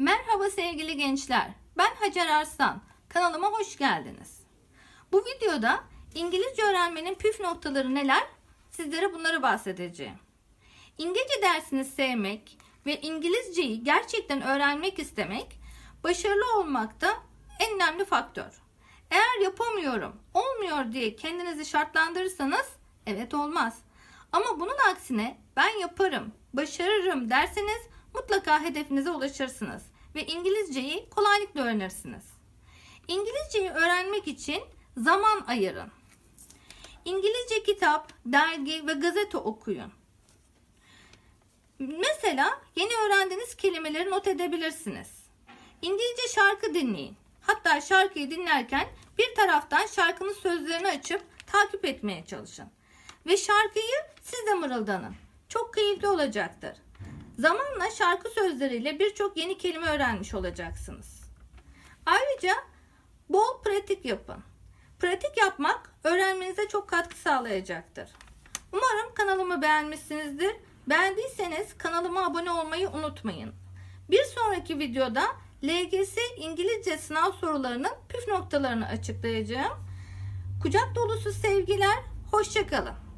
Merhaba sevgili gençler. Ben Hacer Arslan. Kanalıma hoş geldiniz. Bu videoda İngilizce öğrenmenin püf noktaları neler? Sizlere bunları bahsedeceğim. İngilizce dersini sevmek ve İngilizceyi gerçekten öğrenmek istemek başarılı olmakta en önemli faktör. Eğer yapamıyorum, olmuyor diye kendinizi şartlandırırsanız evet olmaz. Ama bunun aksine ben yaparım, başarırım derseniz mutlaka hedefinize ulaşırsınız ve İngilizceyi kolaylıkla öğrenirsiniz. İngilizceyi öğrenmek için zaman ayırın. İngilizce kitap, dergi ve gazete okuyun. Mesela yeni öğrendiğiniz kelimeleri not edebilirsiniz. İngilizce şarkı dinleyin. Hatta şarkıyı dinlerken bir taraftan şarkının sözlerini açıp takip etmeye çalışın. Ve şarkıyı siz de mırıldanın. Çok keyifli olacaktır. Zamanla şarkı sözleriyle birçok yeni kelime öğrenmiş olacaksınız. Ayrıca bol pratik yapın. Pratik yapmak öğrenmenize çok katkı sağlayacaktır. Umarım kanalımı beğenmişsinizdir. Beğendiyseniz kanalıma abone olmayı unutmayın. Bir sonraki videoda LGS İngilizce sınav sorularının püf noktalarını açıklayacağım. Kucak dolusu sevgiler, hoşçakalın.